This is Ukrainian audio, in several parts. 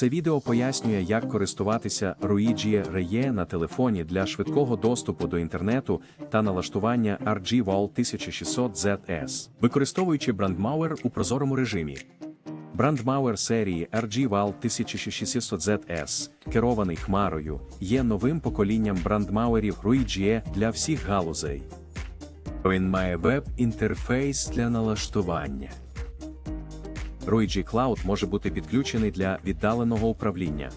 Це відео пояснює, як користуватися Ruigi Reye на телефоні для швидкого доступу до інтернету та налаштування RG Wall 1600 ZS, використовуючи брандмауер у прозорому режимі. Брандмауер серії RG Val 1600 ZS, керований хмарою, є новим поколінням брандмауерів Ruigi для всіх галузей. Він має веб-інтерфейс для налаштування. Ruigi Cloud може бути підключений для віддаленого управління.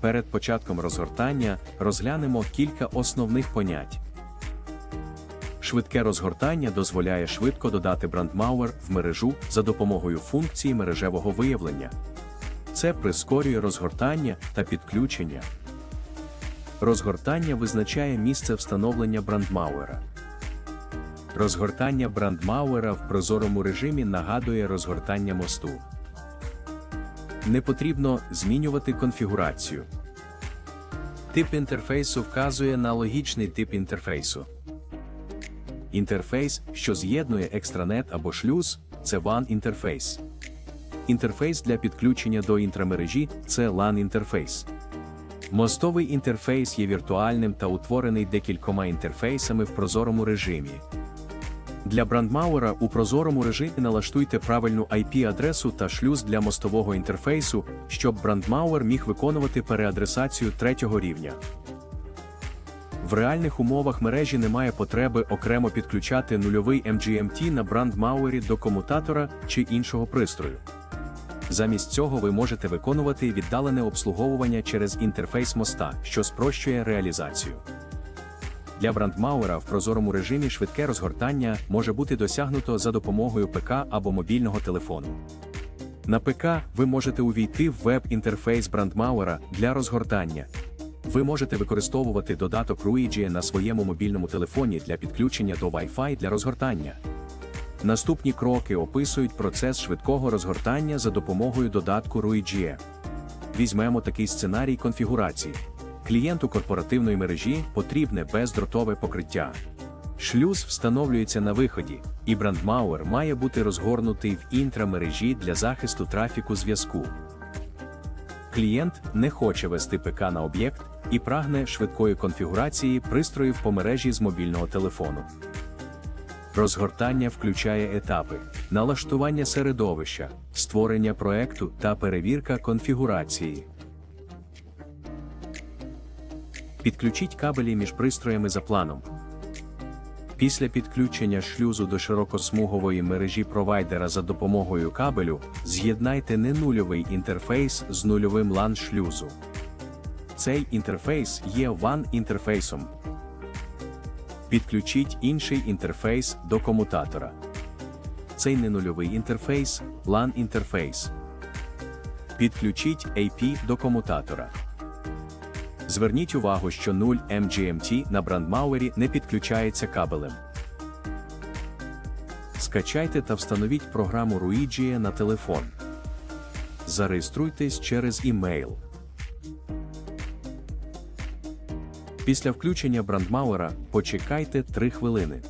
Перед початком розгортання розглянемо кілька основних понять. Швидке розгортання дозволяє швидко додати брандмауер в мережу за допомогою функції мережевого виявлення. Це прискорює розгортання та підключення. Розгортання визначає місце встановлення брандмауера. Розгортання брандмауера в прозорому режимі нагадує розгортання мосту. Не потрібно змінювати конфігурацію. Тип інтерфейсу вказує на логічний тип інтерфейсу. Інтерфейс, що з'єднує екстранет або шлюз, це WAN інтерфейс. Інтерфейс для підключення до інтрамережі це LAN інтерфейс. Мостовий інтерфейс є віртуальним та утворений декількома інтерфейсами в прозорому режимі. Для брандмауера у прозорому режимі налаштуйте правильну IP-адресу та шлюз для мостового інтерфейсу, щоб брандмауер міг виконувати переадресацію третього рівня. В реальних умовах мережі немає потреби окремо підключати нульовий MGMT на брандмауері до комутатора чи іншого пристрою. Замість цього ви можете виконувати віддалене обслуговування через інтерфейс моста, що спрощує реалізацію. Для брандмауера в прозорому режимі швидке розгортання може бути досягнуто за допомогою ПК або мобільного телефону. На ПК ви можете увійти в веб-інтерфейс брандмауера для розгортання. Ви можете використовувати додаток Ruigi на своєму мобільному телефоні для підключення до Wi-Fi для розгортання. Наступні кроки описують процес швидкого розгортання за допомогою додатку Ruigi. Візьмемо такий сценарій конфігурації. Клієнту корпоративної мережі потрібне бездротове покриття. Шлюз встановлюється на виході, і брандмауер має бути розгорнутий в інтрамережі для захисту трафіку зв'язку. Клієнт не хоче вести ПК на об'єкт і прагне швидкої конфігурації пристроїв по мережі з мобільного телефону. Розгортання включає етапи налаштування середовища, створення проекту та перевірка конфігурації. Підключіть кабелі між пристроями за планом. Після підключення шлюзу до широкосмугової мережі провайдера за допомогою кабелю з'єднайте ненульовий інтерфейс з нульовим LAN шлюзу. Цей інтерфейс є WAN інтерфейсом. Підключіть інший інтерфейс до комутатора. Цей ненульовий інтерфейс LAN інтерфейс. Підключіть AP до комутатора. Зверніть увагу, що 0 MGMT на брандмауері не підключається кабелем. Скачайте та встановіть програму Ruigi на телефон. Зареєструйтесь через імейл. Після включення брандмауера почекайте 3 хвилини.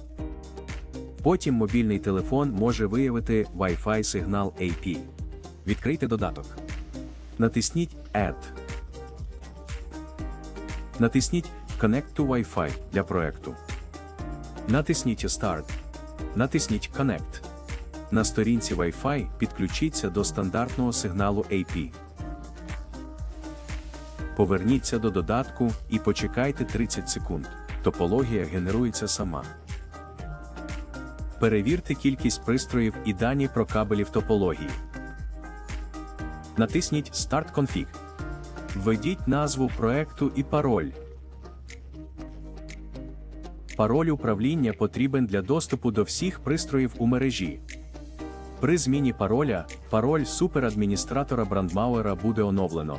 Потім мобільний телефон може виявити Wi-Fi сигнал AP. Відкрийте додаток. Натисніть Add. Натисніть Connect to Wi-Fi для проекту. Натисніть Start. Натисніть Connect. На сторінці Wi-Fi підключіться до стандартного сигналу AP. Поверніться до додатку і почекайте 30 секунд. Топологія генерується сама. Перевірте кількість пристроїв і дані про кабелі в топології. Натисніть Start Config. Введіть назву проекту і пароль. Пароль управління потрібен для доступу до всіх пристроїв у мережі. При зміні пароля пароль суперадміністратора брандмауера буде оновлено.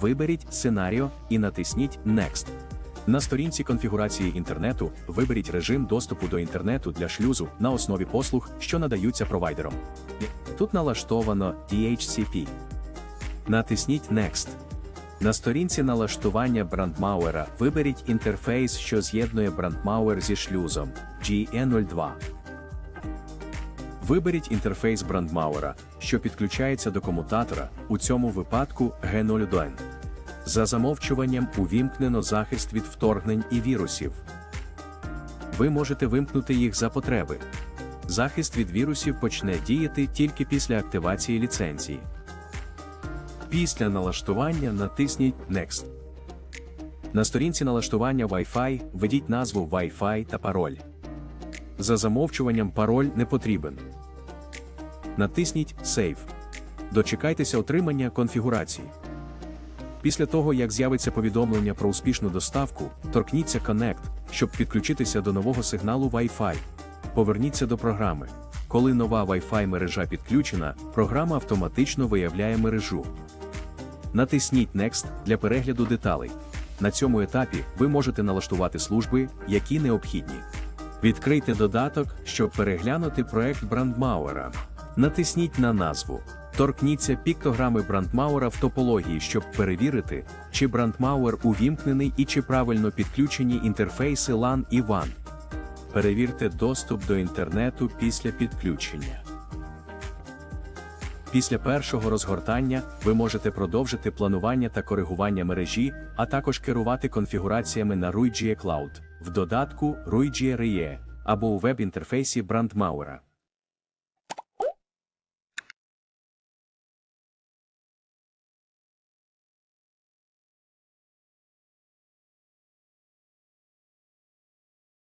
Виберіть сценаріо і натисніть Next. На сторінці конфігурації інтернету виберіть режим доступу до інтернету для шлюзу на основі послуг, що надаються провайдером. Тут налаштовано DHCP. Натисніть Next. На сторінці налаштування брандмауера виберіть інтерфейс, що з'єднує брандмауер зі шлюзом GE02. Виберіть інтерфейс брандмауера, що підключається до комутатора, у цьому випадку G01. За замовчуванням увімкнено захист від вторгнень і вірусів. Ви можете вимкнути їх за потреби. Захист від вірусів почне діяти тільки після активації ліцензії. Після налаштування натисніть Next. На сторінці налаштування Wi-Fi введіть назву Wi-Fi та пароль. За замовчуванням пароль не потрібен. Натисніть Save. Дочекайтеся отримання конфігурації. Після того, як з'явиться повідомлення про успішну доставку, торкніться Connect, щоб підключитися до нового сигналу Wi-Fi. Поверніться до програми. Коли нова Wi-Fi мережа підключена, програма автоматично виявляє мережу. Натисніть Next для перегляду деталей. На цьому етапі ви можете налаштувати служби, які необхідні. Відкрийте додаток, щоб переглянути проект Брандмауера. Натисніть на назву. Торкніться піктограми Брандмауера в топології, щоб перевірити, чи Брандмауер увімкнений і чи правильно підключені інтерфейси LAN і WAN. Перевірте доступ до інтернету після підключення. Після першого розгортання ви можете продовжити планування та коригування мережі, а також керувати конфігураціями на RUIGE Cloud, в додатку RUIGE RE або у веб-інтерфейсі Brandmauera.